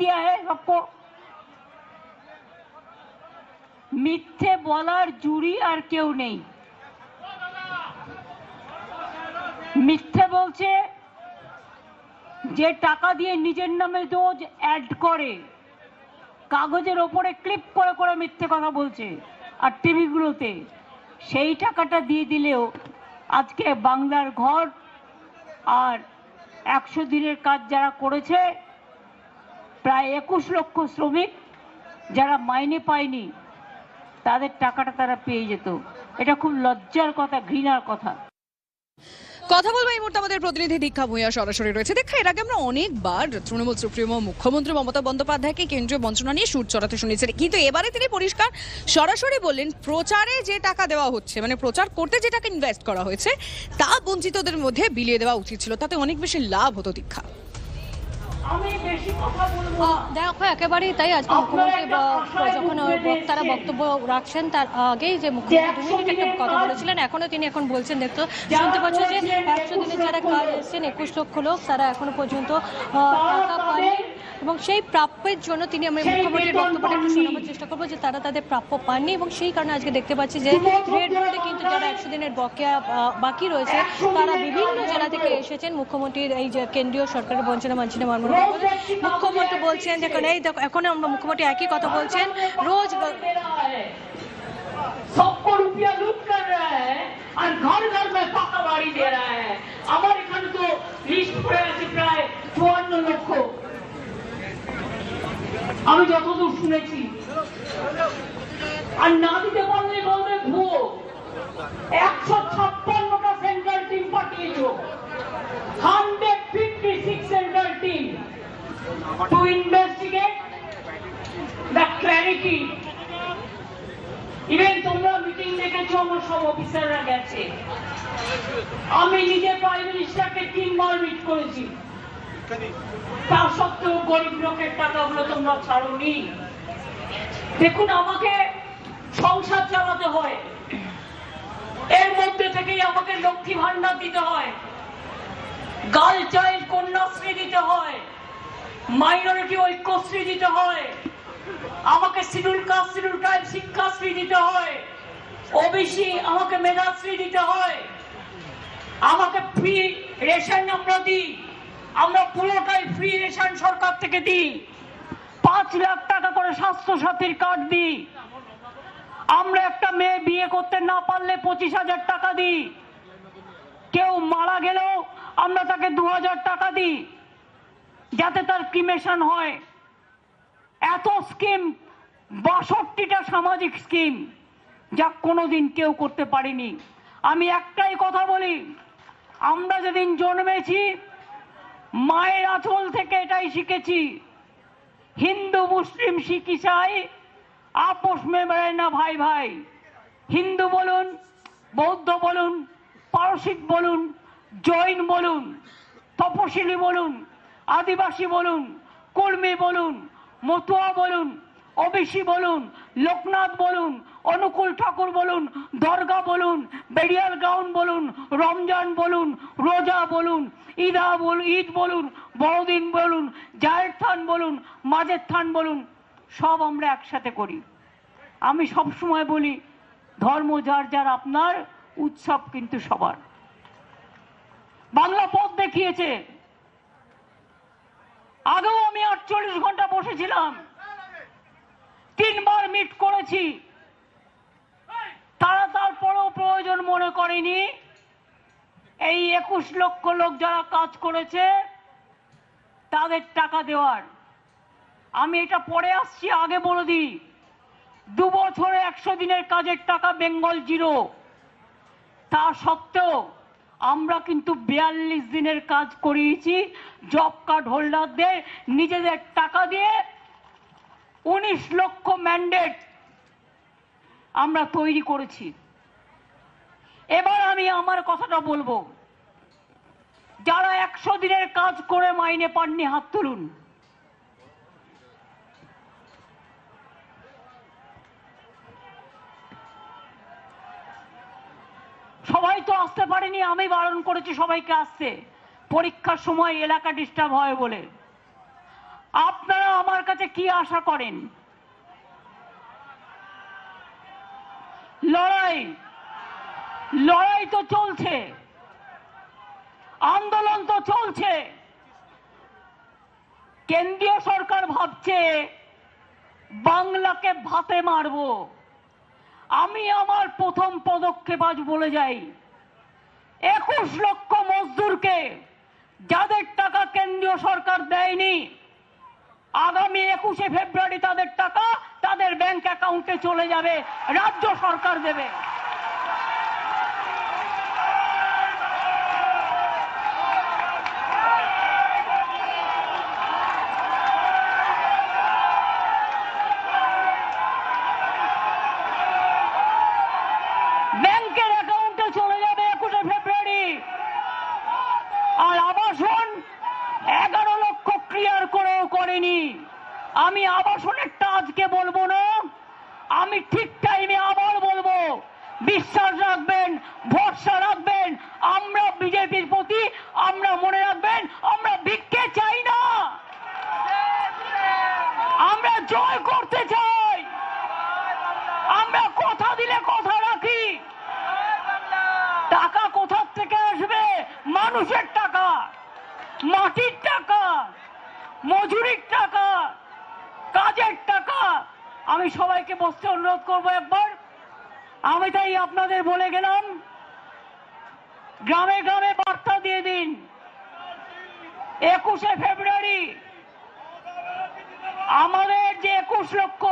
दिया है सबको মিথ্যে বলার জুড়ি আর কেউ নেই মিথ্যে বলছে যে টাকা দিয়ে নিজের নামে রোজ অ্যাড করে কাগজের ওপরে ক্লিপ করে করে মিথ্যে কথা বলছে আর টিভিগুলোতে সেই টাকাটা দিয়ে দিলেও আজকে বাংলার ঘর আর একশো দিনের কাজ যারা করেছে প্রায় একুশ লক্ষ শ্রমিক যারা মাইনে পায়নি, তাদের টাকাটা তারা পেয়ে যেত। এটা খুব লজ্জার কথা, ঘৃণার কথা। কথা বলব এই মুহূর্তে আমাদের প্রতিনিধি দীক্ষা ভূঁইয়া সরাসরি রয়েছে। দেখা, এর আগে আমরা অনেকবার তৃণমূল সুপ্রিমো মুখ্যমন্ত্রী মমতা বন্দ্যোপাধ্যায়কে কেন্দ্রীয় মন্ত্রণা নিয়ে সুর চড়াতে শুনেছেন কিন্তু এবারে তিনি পরিষ্কার সরাসরি বললেন, প্রচারে যে টাকা দেওয়া হচ্ছে মানে প্রচার করতে যে টাকা ইনভেস্ট করা হয়েছে, তা বঞ্চিতদের মধ্যে বিলিয়ে দেওয়া উচিত ছিল। তাতে অনেক বেশি লাভ হতো দীক্ষা। দেখো একেবারেই তাই আজকে মুখ্যমন্ত্রী যখন তারা বক্তারা বক্তব্য রাখছেন তার আগেই যে মুখ্যমন্ত্রী দু মিনিট একটা কথা বলেছিলেন এখনও তিনি এখন বলছেন দেখতো শুনতে পাচ্ছ যে একশো দিনে যারা কাজ এসছেন একুশ লক্ষ লোক তারা এখনও পর্যন্ত টাকা পাননি এবং সেই প্রাপ্যের জন্য তিনি আমি মুখ্যমন্ত্রীর বক্তব্যটা একটু শোনাবার চেষ্টা করবো যে তারা তাদের প্রাপ্য পাননি এবং সেই কারণে আজকে দেখতে পাচ্ছি যে রেড রোডে কিন্তু যারা একশো দিনের বকেয়া আহ, বাকি রয়েছে তারা বিভিন্ন জেলা থেকে এসেছেন মুখ্যমন্ত্রীর এই যে কেন্দ্রীয় সরকারের বঞ্চনা মানচিনে মানব মুখ্যমন্ত্রী বলছেন দেখুন এই দেখো এখন আমরা মুখ্যমন্ত্রী একই কথা বলছেন রোজ ব- दे रहा है सबको रुपया लूट कर रहा है और घर घर में পাকা বাড়ি দে रहा है আমার এখানে তো লিস্ট পড়ে আছে প্রায় চুয়ান্ন লক্ষ আমি যতদূর শুনেছি, আর না দিতে পারলে বলবে ভুয়ো একশো ছাপ্পান্নটা central team পাঠিয়েছো। Hundred fifty six central team. To investigate the clarity even তোমরা মিটিং দেখেছ, আমার সব অফিসাররা গেছে। আমি নিজে প্রাইম মিনিস্টারকে তিনবার মিট করেছি। তা সত্ত্বেও গরিব লোকের টাকাগুলো তোমরা ছাড়োনি। দেখুন, আমাকে সংসার চালাতে হয়। এর মধ্যে থেকেই আমাকে লক্ষ্মী ভান্ডার দিতে হয়। গার্ল চাইল্ড কন্যাশ্রী দিতে হয়। মাইনরিটি ঐক্যশ্রী দিতে হয়। আমাকে schedule caste, schedule tribe Shikshashree দিতে হয়। ওবিসি আমাকে মেধাশ্রী দিতে হয়। আমাকে ফ্রি রেশন আমরা দিই। আমরা পুরোটাই ফ্রি রেশন সরকার থেকে দিই। পাঁচ লাখ টাকা করে স্বাস্থ্য সাথীর কার্ড দিই। আমরা একটা মেয়ে বিয়ে করতে না পারলে পঁচিশ হাজার টাকা দিই। কেউ মারা গেলেও আমরা তাকে দু হাজার টাকা দিই। যাতে তার ক্রিমেশন হয়। এত স্কিম বাষট্টিটা সামাজিক স্কিম যা কোনোদিন কেউ করতে পারেনি। আমি একটাই কথা বলি, আমরা যেদিন জন্মেছি মায়ের আঁচল থেকে এটাই শিখেছি। হিন্দু, মুসলিম, শিখি চাই আপোষ মে বেড়ায় না ভাই ভাই। হিন্দু বলুন, বৌদ্ধ বলুন, পারসিক বলুন, জৈন বলুন, তপশিলি বলুন, আদিবাসী বলুন, কর্মী বলুন, মতুয়া বলুন ওবিসি বলুন, লোকনাথ বলুন, অনুকূল ঠাকুর বলুন, দরগা বলুন বেরিয়াল গাউন বলুন, রমজান বলুন, রোজা বলুন, ঈদা বল, ঈদ বলুন বড়দিন বলুন জায়ের থান বলুন মাঝের থান বলুন, সব আমরা একসাথে করি। আমি সব সময় বলি, ধর্ম যার যার আপনার, উৎসব কিন্তু সবার। বাংলা পথ দেখিয়েছে। আগেও আমি আটচল্লিশ ঘণ্টা বসেছিলাম। তিনবার মিট করেছি। তারা তারপরেও প্রয়োজন মনে করেনি। এই একুশ লক্ষ লোক যারা কাজ করেছে, তাদের টাকা দেওয়ার। আমি এটা পরে আসছি, আগে বলে দিই। দু বছরে একশো দিনের কাজের টাকা বেঙ্গল জিরো। তা সত্ত্বেও আমরা কিন্তু বিয়াল্লিশ দিনের কাজ করিয়েছি। জব কার্ড হোল্ডারদের নিজেদের টাকা দিয়ে উনিশ লক্ষ ম্যান্ডেট আমরা তৈরি করেছি। এবার আমি আমার কথাটা বলব। যারা একশো দিনের কাজ করে মাইনে পাননি, হাত তুলুন। সবাই তো আসতে পারেনি, আমি বারণ করেছি সবাইকে আসতে। পরীক্ষার সময় এলাকা ডিস্টার্ব হয় বলে। আপনারা আমার কি আশা করেন? লড়াই। লড়াই তো চলছে। আন্দোলন তো চলছে। কেন্দ্রীয় সরকার ভাবছে, বাংলাকে ভাতে মারবো। আমি আমার প্রথম পদক্ষেপ আজ বলে যাই, একুশ লক্ষ মজদুরকে যাদের টাকা কেন্দ্রীয় সরকার দেয়নি আগামী একুশে ফেব্রুয়ারি তাদের টাকা তাদের ব্যাংক অ্যাকাউন্টে চলে যাবে রাজ্য সরকার দেবে ব্যাংকের অ্যাকাউন্টে চলে যাবে একুশে ফেব্রুয়ারি আর আবাসন এগারো লক্ষ ক্লিয়ার করেও করেনি আমি আবাসনেরটা আজকে বলব না আমি ঠিক টাইমে আবার বলব বিশ্বাস রাখবেন ভরসা রাখবেন আমরা বিজেপির প্রতি আমরা মনে রাখবেন আমরা ভিক্ষে চাই না আমরা জয় করতে চাই আমরা কথা দিলে কথা রাখি টাকা কোথার থেকে আসবে মানুষের টাকা মাটির টাকা মজুরির টাকা কাজের টাকা আমি সবাইকে বসতে অনুরোধ করব একবার। আমি তাই আপনাদের বলে গেলাম, গ্রামে গ্রামে বার্তা দিয়ে দিন। একুশে ফেব্রুয়ারি, আমাদের যে একুশ লক্ষ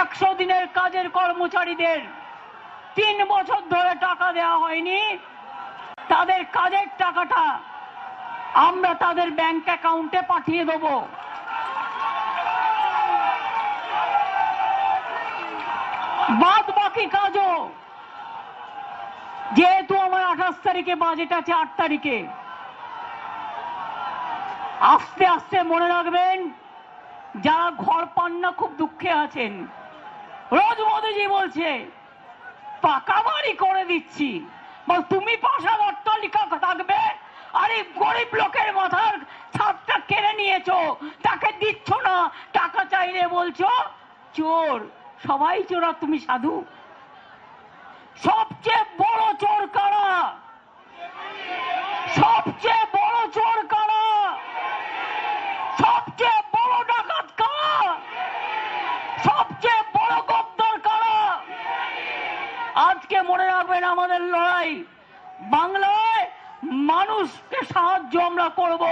একশো দিনের কাজের কর্মচারীদের তিন বছর ধরে টাকা দেওয়া হয়নি, তাদের কাজের টাকাটা আমরা তাদের ব্যাংক অ্যাকাউন্টে পাঠিয়ে দেব। বাদ বাকি কাজও। যেহেতু আমার আঠাশ তারিখে, বাজেট আছে আট তারিখে। আস্তে আস্তে মনে রাখবেন, যারা ঘর পান না, খুব দুঃখে আছেন। রোজ মোদীজি বলছে, পাকা বাড়ি করে দিচ্ছি। তুমি পাশার অট্টালিকা থাকবে, আরে গরিব লোকের মাথার ছাদটা কেড়ে নিয়েছো। তাকে দিচ্ছ না, টাকা চাইলে বলছো, চোর। সবাই চোর, তুমি সাধু। সবচেয়ে বড় চোর কারা? সবচেয়ে বড় চোর কারা? সবচেয়ে বড় ডাকাত কারা? সবচেয়ে বড় গদ্দার কারা? আজকে মনে রাখবেন আমাদের লড়াই। বাংলায় মানুষকে সাহায্য আমরা করব,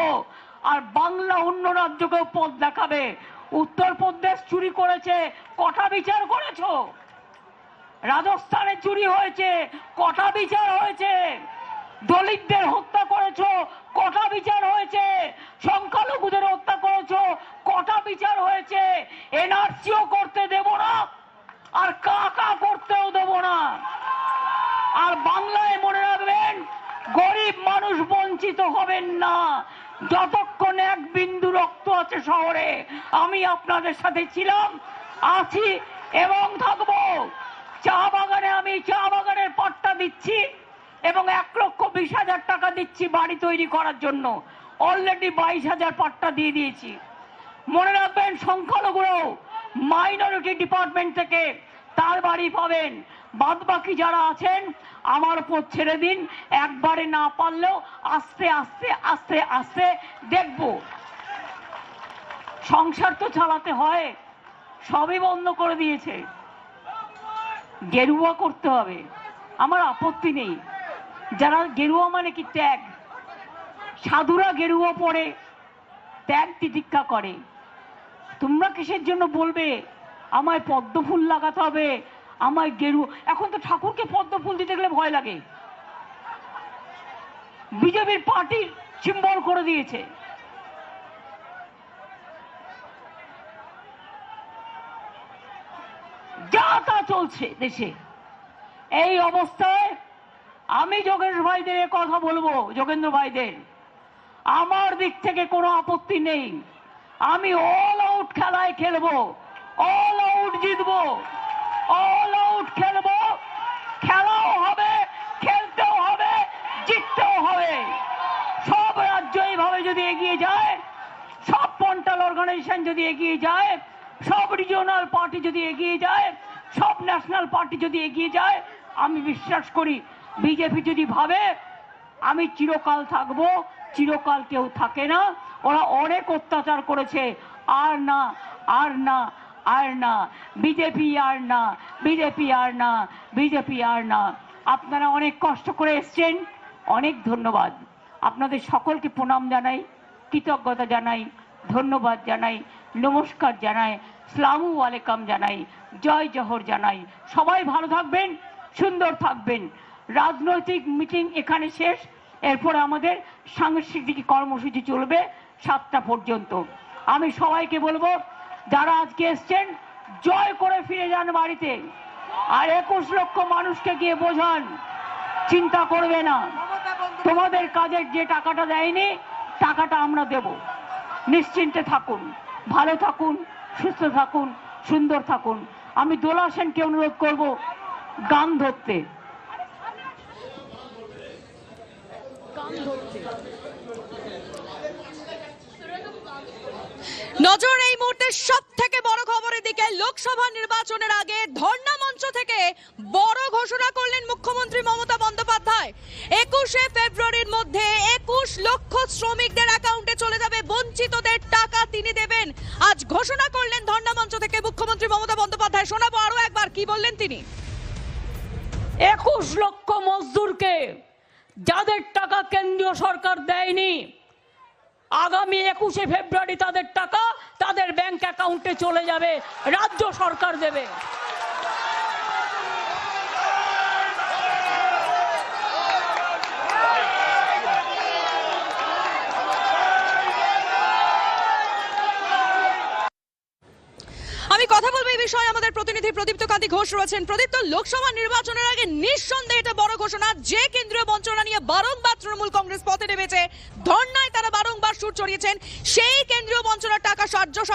আর বাংলা অন্য রাজ্যকেও পথ দেখাবে। উত্তরপ্রদেশ চুরি করেছে, কটা বিচার করেছ? রাজস্থানে চুরি হয়েছে, কটা বিচার হয়েছে? দলিতদের হত্যা করেছ, কটা বিচার হয়েছে? সংখ্যালঘুদের হত্যা করেছ, কটা বিচার হয়েছে? এনআরসিও করতে দেব না, আর কাকা করতেও দেব না। আর বাংলায় মনে রাখবেন গরিব মানুষ বঞ্চিত হবেন না। যতক্ষণ এক বিন্দু রক্ত আছে শহরে, আমি আপনাদের সাথে ছিলাম, আছি এবং থাকব। চা বাগানে আমি চা বাগানের পাট্টা দিচ্ছি এবং এক লক্ষ বিশ হাজার টাকা দিচ্ছি বাড়ি তৈরি করার জন্য। অলরেডি বাইশ হাজার পাট্টা দিয়ে দিয়েছি। মনে রাখবেন, সংখ্যালঘুরাও মাইনরিটি ডিপার্টমেন্ট থেকে তার বাড়ি পাবেন। বাদ বাকি যারা আছেন, আমার উপর ছেড়ে দিন। একবারে না পারলেও আস্তে আস্তে আস্তে আস্তে দেখব। সংসার তো চালাতে হয়, সবই বন্ধ করে দিয়েছে। গেরুয়া করতে হবে, আমার আপত্তি নেই। যারা গেরুয়া মানে কি? ত্যাগ। সাধুরা গেরুয়া পরে ত্যাগ তিতিক্ষা করে। তোমরা কিসের জন্য বলবে? আমায় পদ্ম ফুল লাগাতে হবে আমায় গেরু, এখন তো ঠাকুরকে পদ্ম ফুল দিতে গেলে ভয় লাগে। বিজেপির পার্টির সিম্বল করে দিয়েছে। যা তা চলছে দেশে। এই অবস্থায় আমি যোগেশ ভাইদের কথা বলব, যোগেন্দ্র ভাইদের। আমার দিক থেকে কোনো আপত্তি নেই। আমি অল আউট খেলায় খেলব অল আউট জিতবো অল খেলব। খেলাও হবে, খেলতেও হবে, জিততেও হবে। সব রাজ্য এইভাবে যদি এগিয়ে যায়, সব সেন্ট্রাল অর্গানাইজেশন যদি এগিয়ে যায়, সব রিজিওনাল পার্টি যদি এগিয়ে যায়, সব ন্যাশনাল পার্টি যদি এগিয়ে যায়, আমি বিশ্বাস করি বিজেপি যদি ভাবে, আমি চিরকাল থাকব, চিরকাল কেউ থাকে না। ওরা অনেক অত্যাচার করেছে। আর না আর না আর না বিজেপি আর না বিজেপি আর না বিজেপি আর না আপনারা অনেক কষ্ট করে এসছেন, অনেক ধন্যবাদ। আপনাদের সকলকে প্রণাম জানাই, কৃতজ্ঞতা জানাই, ধন্যবাদ জানাই, নমস্কার জানাই, সালামু আলাইকাম জানাই, জয় জহর জানাই। সবাই ভালো থাকবেন, সুন্দর থাকবেন। রাজনৈতিক মিটিং এখানে শেষ, এরপরে আমাদের সাংস্কৃতিক কর্মসূচি চলবে সাতটা পর্যন্ত। আমি সবাইকে বলব যারা আজকে এসছেন, জয় করে ফিরে যান বাড়িতে। আর একুশ লক্ষ মানুষকে গিয়ে বোঝান, চিন্তা করবে না। তোমাদের কাজের যে টাকাটা দেয়নি, টাকাটা আমরা দেব। নিশ্চিন্তে থাকুন, ভালো থাকুন, সুস্থ থাকুন, সুন্দর থাকুন। আমি দোলা সেনকে অনুরোধ করব গান ধরতে। নজর এই মুহূর্তে সব থেকে বড় খবরের দিকে লোকসভা নির্বাচনের আগে ধর্ণা মঞ্চ থেকে বড় ঘোষণা করলেন মুখ্যমন্ত্রী মমতা বন্দ্যোপাধ্যায়। একুশে ফেব্রুয়ারির মধ্যে একুশ লক্ষ শ্রমিকদের অ্যাকাউন্টে চলে যাবে, বঞ্চিতদের টাকা তিনি দেবেন। আজ ঘোষণা করলেন ধর্ণা মঞ্চ থেকে মুখ্যমন্ত্রী মমতা বন্দ্যোপাধ্যায়। শোনাবো আরও একবার, কি বললেন তিনি? একুশ লক্ষ মজদুরকে যাদের টাকা কেন্দ্রীয় সরকার দেয়নি আগামী একুশে ফেব্রুয়ারি তাদের টাকা তাদের ব্যাংক অ্যাকাউন্টে চলে যাবে রাজ্য সরকার দেবে আমি কথা বলব এই বিষয়ে আমাদের প্রতিনিধি প্রদীপ্ত কান্তি ঘোষ রয়েছেন। প্রদীপ্ত, লোকসভা নির্বাচনের আগে নিঃসন্দেহে এটা বড় ঘোষণা। যে কেন্দ্রীয় বঞ্চনা নিয়ে বারংবার তৃণমূল কংগ্রেস পথে নেমেছে, ধর্নায় তারা বারংবার সুর চড়িয়েছেন, সেই কেন্দ্রীয় বঞ্চনার টাকা সাহায্য সরকার